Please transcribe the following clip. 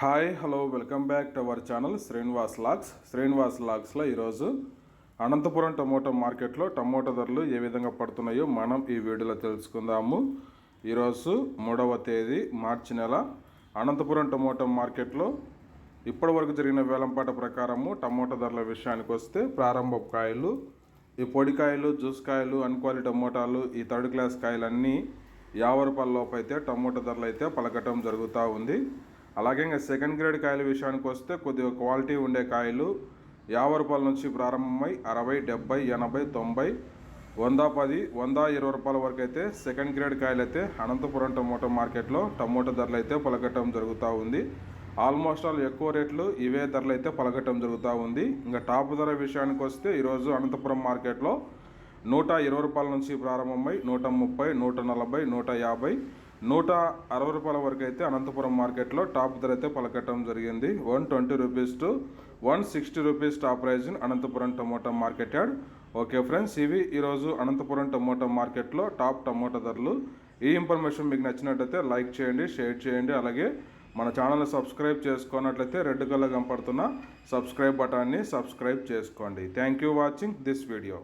Hi hello welcome back to our channel Srinivas logs Srinivas లాగ్స్లో ఈరోజు Anantapuram tomato మార్కెట్లో tomato ధరలు ఏ విధంగా పడుతున్నాయో మనం ఈ వీడియోలో తెలుసుకుందాము. ఈరోజు మూడవ తేదీ మార్చి నెల. అనంతపురం టమోటా మార్కెట్లో ఇప్పటి వరకు జరిగిన వేలంపాట ప్రకారము టమోటా ధరల విషయానికి వస్తే ప్రారంభ కాయలు ఈ పొడికాయలు జ్యూస్ కాయలు అన్క్వాలిటీ టమోటాలు ఈ థర్డ్ క్లాస్ కాయలన్నీ యాభై రూపాయల లోపు అయితే టమోటా ధరలు అయితే పలకటం జరుగుతూ ఉంది. అలాగే ఇంకా సెకండ్ గ్రేడ్ కాయల విషయానికి వస్తే కొద్దిగా క్వాలిటీ ఉండే కాయలు యాభై రూపాయల నుంచి ప్రారంభమై అరవై డెబ్బై ఎనభై తొంభై వంద పది వంద ఇరవై రూపాయల వరకు అయితే సెకండ్ గ్రేడ్ కాయలు అయితే అనంతపురం టమోటా మార్కెట్లో టమోటా ధరలు అయితే పలకటం జరుగుతూ ఉంది. ఆల్మోస్ట్ ఆల్ ఎక్కువ రేట్లు ఇవే ధరలు అయితే పలకటం జరుగుతూ ఉంది. ఇంకా టాప్ ధర విషయానికి వస్తే ఈరోజు అనంతపురం మార్కెట్లో నూట ఇరవై రూపాయల నుంచి ప్రారంభమై నూట ముప్పై నూట నలభై నూట యాభై నూట అరవై రూపాయల వరకు అయితే అనంతపురం మార్కెట్లో టాప్ ధర అయితే పలకటం జరిగింది. One twenty rupees to one sixty rupees top price in Anantapur tomato market yard. Okay friends ఇవి ఈరోజు అనంతపురం టమోటా మార్కెట్లో టాప్ టమోటా ధరలు. ఈ ఇన్ఫర్మేషన్ మీకు నచ్చినట్లయితే లైక్ చేయండి షేర్ చేయండి. అలాగే మన ఛానల్ని సబ్స్క్రైబ్ చేసుకున్నట్లయితే రెడ్ కలర్ కనపడుతున్న సబ్స్క్రైబ్ బటాన్ని సబ్స్క్రైబ్ చేసుకోండి. Thank you watching this video.